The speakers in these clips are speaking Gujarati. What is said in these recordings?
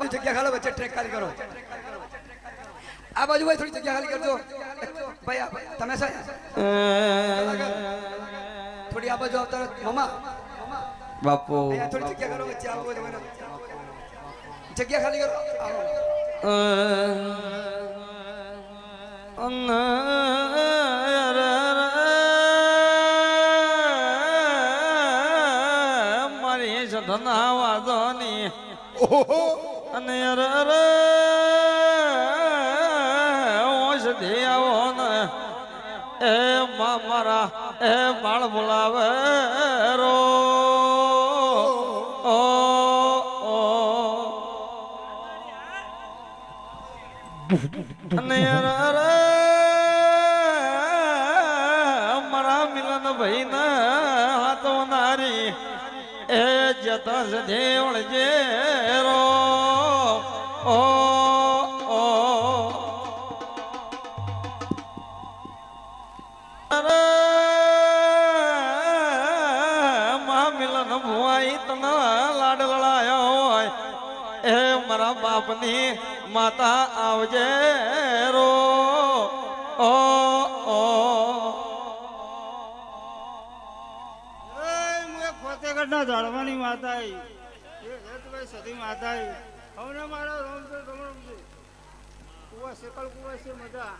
બાજુ જગ્યા ખાલી વચ્ચે ટ્રેક ખાલી કરો. આ બાજુ ભાઈ થોડી જગ્યા ખાલી કરજો. ભાઈ આ- તમે સાહેબ? થોડી આ બાજુ આવતા. મમા. બાપુ. થોડી જગ્યા કરો વચ્ચે આવો જગ્યા ખાલી કરો. મારી સધના વાદોની. અને અર ઓષધી આવો ને. એ મા મારા એ માળ બોલાવે રો. ઓ અને અર મારા મિલન ભાઈ ના એ જતસ દેવળ જે રો ઓ ઓ. અરે મા મિલન ભુવાઈ તના હોય. એ મારા બાપની માતા આવજે રો. ઓ ઓ. ફતેગઢના ઝાડવાની માતા આવી સતી માતા આવી હવે મારા રોમ છે રમણ છે? કુવા સેકલ કુવા છે મજા.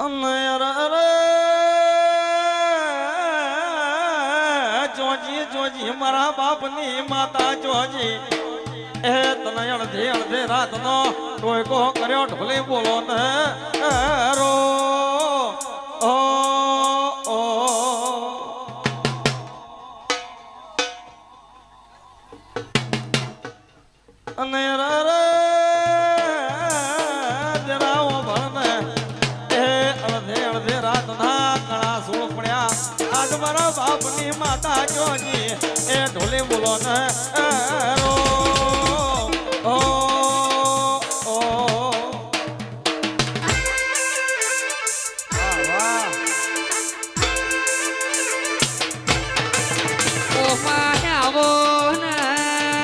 અનર અર જોજી જોજી મારા બાપની માતા જોજી. એ તને અડધે અડધે રાતનો ટોયકો કર્યો ઢોલી બોલો ને રો અને રર જરાવો ભરને એ અડધે અડધે રાતના કણા સોળ પડ્યા આજ મારા બાપની માતા જોજી એ ઢોલે બોલો ને